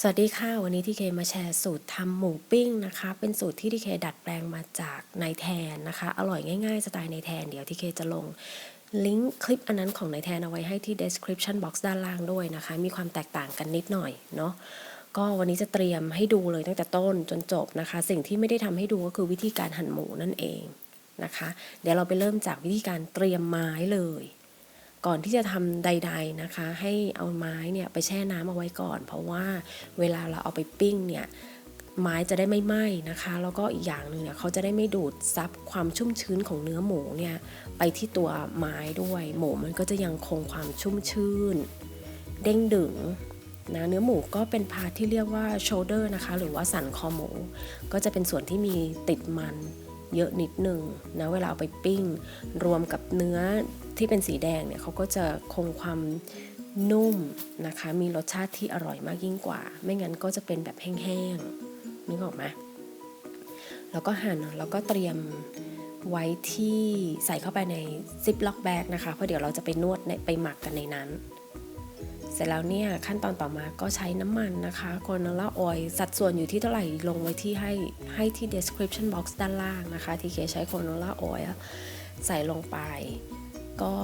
สวัสดีค่ะ วันนี้ที่เคมาแชร์สูตรทำหมูปิ้งนะคะ เป็นสูตรที่ที่เคดัดแปลงมาจากนายแทนนะคะ อร่อยง่ายๆ สไตล์นายแทน เดี๋ยวที่เคจะลงลิงก์คลิปอันนั้นของนายแทนเอาไว้ให้ที่ description box ด้านล่างด้วยนะคะ มีความแตกต่างกันนิดหน่อยเนาะก็วันนี้จะเตรียมให้ดูเลยตั้งแต่ต้นจนจบนะคะ สิ่งที่ไม่ได้ทำให้ดูก็คือวิธีการหั่นหมูนั่นเองนะคะ เดี๋ยวเราไปเริ่มจากวิธีการเตรียมไม้เลย ก่อนที่จะทำใด ๆนะคะ ให้เอาไม้เนี่ยไปแช่น้ำเอาไว้ก่อน เพราะว่าเวลาเราเอาไปปิ้งเนี่ยไม้จะได้ไม่ไหม้นะคะ แล้วก็อีกอย่างหนึ่งเนี่ยเขาจะได้ไม่ดูดซับความชุ่มชื้นของเนื้อหมูเนี่ยไปที่ตัวไม้ด้วย หมูมันก็จะยังคงความชุ่มชื่นเด้งดึงนะเนื้อหมูก็เป็นพาทที่เรียกว่า shoulder นะคะ หรือว่าสันคอหมู ก็จะเป็นส่วนที่มีติดมัน เยอะนิดหนึ่งนะเวลาเอาไปปิ้ง รวมกับเนื้อที่เป็นสีแดงเนี่ยเขาก็จะคงความนุ่มนะคะ มีรสชาติที่อร่อยมากยิ่งกว่า ไม่งั้นก็จะเป็นแบบแห้งๆนึกออกไหมแล้วก็หั่นแล้วก็เตรียมไว้ที่ใส่เข้าไปในซิปล็อกแบกนะคะเพราะเดี๋ยวเราจะไปนวดไปหมักกันในนั้น เสร็จแล้วเนี่ยขั้นตอนต่อมาก็ใช้น้ำมันนะคะโคโนล่าออยสัดส่วนอยู่ที่เท่าไหร่ลงไว้ที่ให้ให้ที่ description box ด้านล่างนะคะ ที่เคใช้โคโนล่าออยใส่ลงไป ก็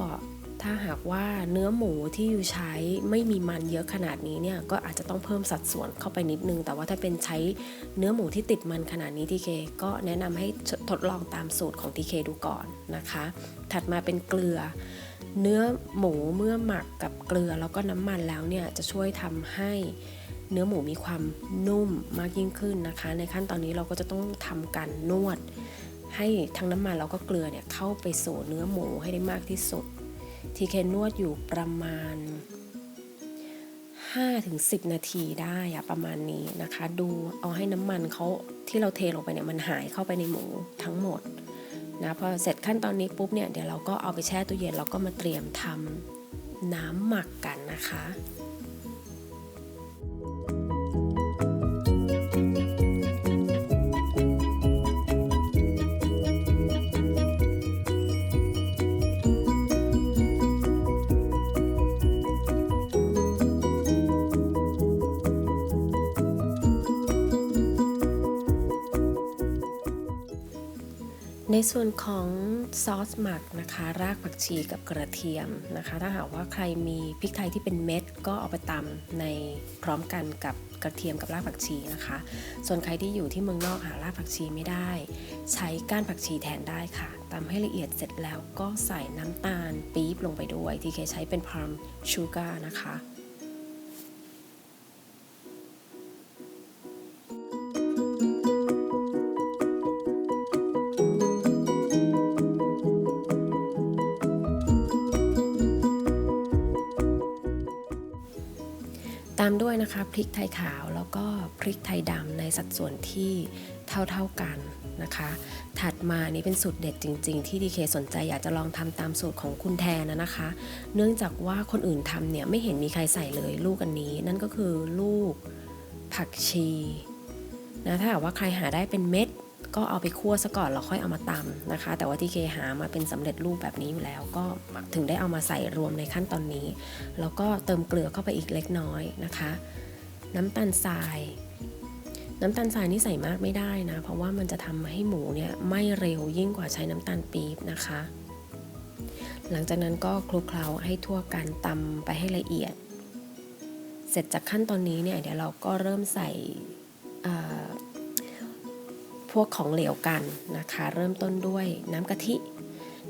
ถ้าหากว่าเนื้อหมูที่อยู่ใช้ไม่มีมันเยอะขนาดนี้เนี่ยก็อาจจะต้องเพิ่มสัดส่วนเข้าไปนิดนึง แต่ว่าถ้าเป็นใช้เนื้อหมูที่ติดมันขนาดนี้ทีเคก็แนะนำให้ทดลองตามสูตรของทีเคดูก่อนนะคะ ถัดมาเป็นเกลือ เนื้อหมูเมื่อหมักกับเกลือแล้วก็น้ำมันแล้วเนี่ยจะช่วยทำให้เนื้อหมูมีความนุ่มมากยิ่งขึ้นนะคะ ในขั้นตอนนี้เราก็จะต้องทำการนวด ให้ทั้งน้ำมันแล้วก็เกลือเนี่ยเข้าไปสู่เนื้อหมูให้ได้มากที่สุด ทีเคนนวดอยู่ประมาณ 5-10 นาทีได้อะประมาณนี้นะคะ ดูเอาให้น้ำมันเขาที่เราเทลงไปเนี่ยมันหายเข้าไปในหมูทั้งหมด นะพอเสร็จขั้นตอนนี้ปุ๊บเนี่ยเดี๋ยวเราก็เอาไปแช่ตู้เย็นแล้วก็มาเตรียมทำน้ำหมักกันนะคะ ในส่วนของซอสหมักนะคะ รากผักชีกับกระเทียมนะคะ ถ้าหากว่าใครมีพริกไทยที่เป็นเม็ด ก็เอาไปตำในพร้อมกันกับกระเทียมกับรากผักชีนะคะ ส่วนใครที่อยู่ที่เมืองนอกหารากผักชีไม่ได้ ใช้ก้านผักชีแทนได้ค่ะตำให้ละเอียดเสร็จแล้วก็ใส่น้ำตาลปี๊บลงไปด้วย ที่เคใช้เป็นพารมชูการ์นะคะ ตามด้วยนะคะพริกไทยขาวแล้วก็พริกไทยดำในสัดส่วนที่เท่าๆกันนะคะ ถัดมานี่เป็นสูตรเด็ดจริง ๆ ที่ดีเคสนใจอยากจะลองทำตามสูตรของคุณแทนนะนะคะ เนื่องจากว่าคนอื่นทำเนี่ยไม่เห็นมีใครใส่เลยลูกอันนี้ นั่นก็คือลูกผักชีนะถ้าหากว่าใครหาได้เป็นเม็ด ก็เอาไปคั่วซะก่อนแล้วค่อยเอามาตำนะคะ แต่ว่าที่เคหามาเป็นสำเร็จรูปแบบนี้อยู่แล้ว ก็ถึงได้เอามาใส่รวมในขั้นตอนนี้ แล้วก็เติมเกลือเข้าไปอีกเล็กน้อยนะคะ น้ำตาลทราย น้ำตาลทรายนี่ใส่มากไม่ได้นะ เพราะว่ามันจะทำให้หมูเนี่ยไม่เร็วยิ่งกว่าใช้น้ำตาลปี๊บนะคะ หลังจากนั้นก็คลุกเคล้าให้ทั่วกันตำไปให้ละเอียด เสร็จจากขั้นตอนนี้เนี่ยเดี๋ยวเราก็เริ่มใส่ พวกของเหลวกันนะคะ เริ่มต้นด้วยน้ำกะทิ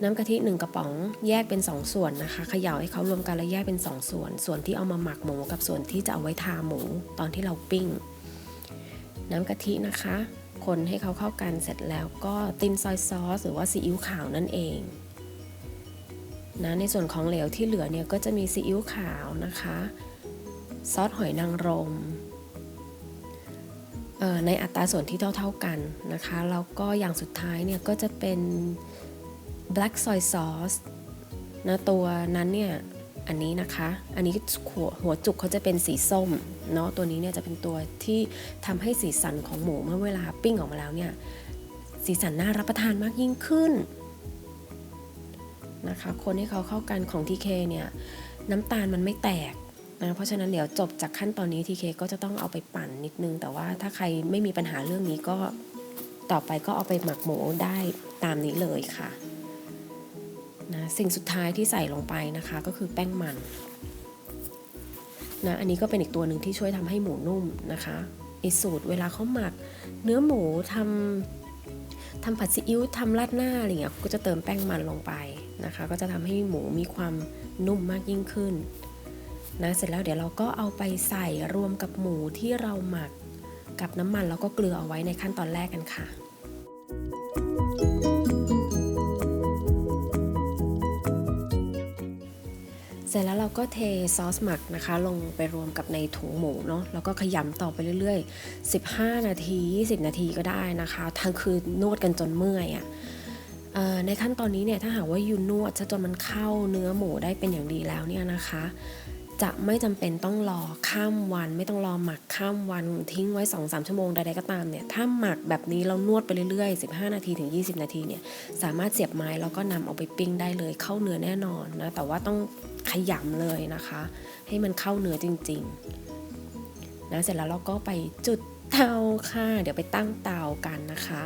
น้ำกะทิ1กระป๋องแยกเป็น 2 ส่วนนะคะเขย่าให้เขารวมกันแล้วแยกเป็น 2 ส่วน ส่วนที่เอามาหมักหมูกับส่วนที่จะเอาไว้ทาหมูตอนที่เราปิ้ง น้ำกะทินะคะ คนให้เขาเข้ากันเสร็จแล้วก็ติมซอยซอสหรือว่าซีอิ๊วขาวนั่นเองนะในส่วนของเหลวที่เหลือเนี่ยก็จะมีซีอิ๊วขาวนะคะ ซอสหอยนางรม ในอัตราส่วนที่เท่า ๆกันนะคะแล้วก็อย่างสุดท้ายเนี่ยก็จะเป็น black soy sauce นะตัวนั้นเนี่ยอันนี้นะคะ อันนี้หัวหัวจุกเขาจะเป็นสีส้มเนาะตัวนี้เนี่ยจะเป็นตัวที่ทำให้สีสันของหมูเมื่อเวลาปิ้งออกมาแล้วเนี่ยสีสันน่ารับประทานมากยิ่งขึ้นนะคะ คนให้เขาเข้ากันของทีเคเนี่ยน้ำตาลมันไม่แตก นะเพราะฉะนั้นเดี๋ยวจบจากขั้นตอนนี้ทีเคก็จะต้องเอาไปปั่นนิดนึง แต่ว่าถ้าใครไม่มีปัญหาเรื่องนี้ก็ต่อไปก็เอาไปหมักหมูได้ตามนี้เลยค่ะนะสิ่งสุดท้ายที่ใส่ลงไปนะคะก็คือแป้งมันนะอันนี้ก็เป็นอีกตัวหนึ่งที่ช่วยทำให้หมูนุ่มนะคะไอสูตรเวลาเขาหมัก เนื้อหมูทำทำผัดซีอิ๊วทำราดหน้าอะไรเงี้ยก็จะเติมแป้งมันลงไปนะคะ ก็จะทำให้หมูมีความนุ่มมากยิ่งขึ้น นะเสร็จแล้วเดี๋ยวเราก็เอาไปใส่รวมกับหมูที่เราหมักกับน้ำมันแล้วก็เกลือเอาไว้ในขั้นตอนแรกกันค่ะเสร็จแล้วเราก็เทซอสหมักนะคะ ลงไปรวมกับในถุงหมูเนาะแล้วก็ขยำต่อไปเรื่อยๆ 15 นาที 20 นาทีก็ได้นะคะทั้งคืนนวดกันจนเมื่อยอะ่ะในขั้นตอนนี้เนี่ยถ้าหากว่ายูนวดจะจนมันเข้าเนื้อหมูได้เป็นอย่างดีแล้วเนี่ยนะคะ จะไม่จำเป็นต้องรอข้ามวัน ไม่ต้องรอหมักข้ามวันทิ้งไว้ 2-3 ชั่วโมงใดๆก็ตามเนี่ยถ้าหมักแบบนี้เรานวดไปเรื่อยๆ 15 นาทีถึง 20 นาทีเนี่ยสามารถเสียบไม้แล้วก็นำเอาไปปิ้งได้เลยเข้าเนื้อแน่นอนนะแต่ว่าต้องขยำเลยนะคะ ให้มันเข้าเนื้อจริงๆนะเสร็จแล้วเราก็ไปจุดเตาค่ะ เดี๋ยวไปตั้งเตากันนะคะ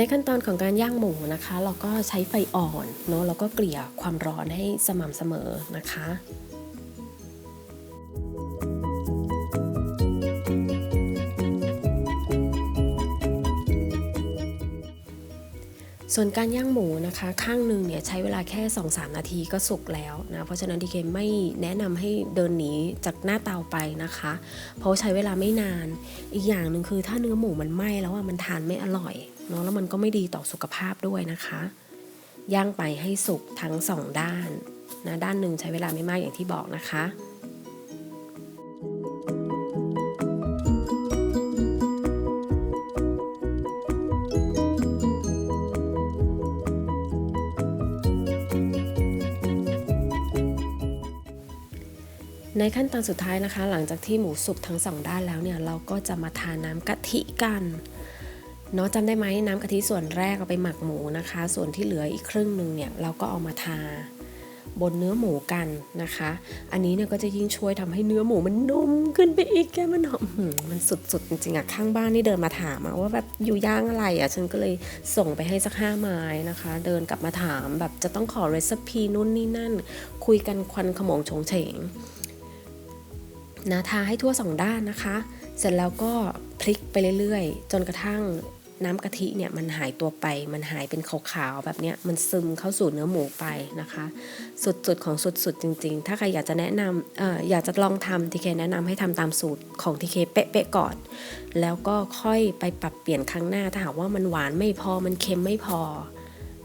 ในขั้นตอนของการย่างหมูนะคะ เราก็ใช้ไฟอ่อนเนาะแล้วก็เกลี่ยความร้อนให้สม่ำเสมอนะคะส่วนการย่างหมูนะคะ ข้างหนึ่งเนี่ยใช้เวลาแค่ 2-3 นาทีก็สุกแล้วนะเพราะฉะนั้นดีเคไม่แนะนำให้เดินหนีจากหน้าเตาไปนะคะ เพราะใช้เวลาไม่นานอีกอย่างหนึ่งคือถ้าเนื้อหมูมันไหม้แล้วอะมันทานไม่อร่อย เนาะแล้วมันก็ไม่ดีต่อสุขภาพด้วยนะคะ ย่างไปให้สุกทั้งสองด้านนะด้านหนึ่งใช้เวลาไม่มากอย่างที่บอกนะคะในขั้นตอนสุดท้ายนะคะ หลังจากที่หมูสุกทั้งสองด้านแล้วเนี่ยเราก็จะมาทาน้ำกะทิกัน เนาะจำได้ไหมน้ำกะทิส่วนแรกเอาไปหมักหมูนะคะ ส่วนที่เหลืออีกครึ่งหนึ่งเนี่ยเราก็เอามาทาบนเนื้อหมูกันนะคะ อันนี้เนี่ยก็จะยิ่งช่วยทำให้เนื้อหมูมันนุ่มขึ้นไปอีกแกมันหอมมันสุดๆจริงๆอะข้างบ้านนี่เดินมาถามว่าแบบอยู่ย่างอะไรอะฉันก็เลยส่งไปให้สักห้าไม้นะคะ เดินกลับมาถามแบบจะต้องขอเรซิปีนู่นนี่นั่น คุยกันควันขมงชงเฉงนะทาให้ทั่วสองด้านนะคะ เสร็จแล้วก็พลิกไปเรื่อยๆ จนกระทั่ง น้ำกะทิเนี่ยมันหายตัวไป มันหายเป็นขาวๆแบบเนี้ยมันซึมเข้าสู่เนื้อหมูไปนะคะ สุดๆของสุดๆจริง ๆ ถ้าใครอยากจะแนะนำอออยากจะลองทำทีเคแนะนำให้ทำตามสูตรของทีเคเป๊ะๆก่อน แล้วก็ค่อยไปปรับเปลี่ยนครั้งหน้าถ้าหากว่ามันหวานไม่พอมันเค็มไม่พอ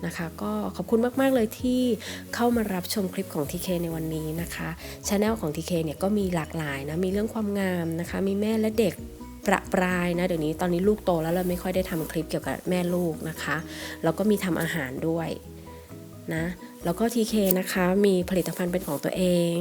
นะคะก็ขอบคุณมาก ๆ เลยที่เข้ามารับชมคลิปของ TK ในวันนี้นะคะช anel ของ TK เนี่ยก็มีหลากหลายนะ มีเรื่องความงามนะคะ มีแม่และเด็ก ประปรายนะเดี๋ยวนี้ตอนนี้ลูกโตแล้วเราไม่ค่อยได้ทำคลิปเกี่ยวกับแม่ลูกนะคะแล้วก็มีทำอาหารด้วยนะแล้วก็ TK นะคะมีผลิตภัณฑ์เป็นของตัวเอง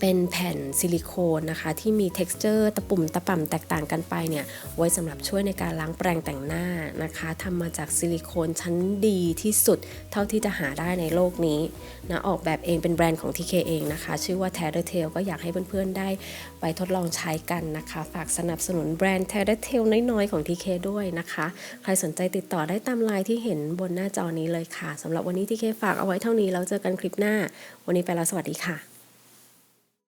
เป็นแผ่นซิลิโคนนะคะ ที่มี t e x t อร์ตะปุ่มตะป่ำแตกต่างกันไปเนี่ย ไว้สำหรับช่วยในการล้างแปรงแต่งหน้านะคะทำมาจากซิลิโคนชั้นดีที่สุดเท่าที่จะหาได้ในโลกนี้นะออกแบบเองเป็นแบรนด์ของ TK เองนะคะ ชื่อว่า t e r r t a i l ก็อยากให้เพื่อนๆได้ไปทดลองใช้กันนะคะ ฝากสนับสนุนแบรนด์ t e r r t a i l น้อยๆของ TK ด้วยนะคะ ใครสนใจติดต่อได้ตามไลน์ที่เห็นบนหน้าจอนี้เลยค่ะสำหรับวันนี้ TK ฝากเอาไว้เท่านี้แล้วเจอกันคลิปหน้า วันนี้ไปแล้วสวัสดีค่ะ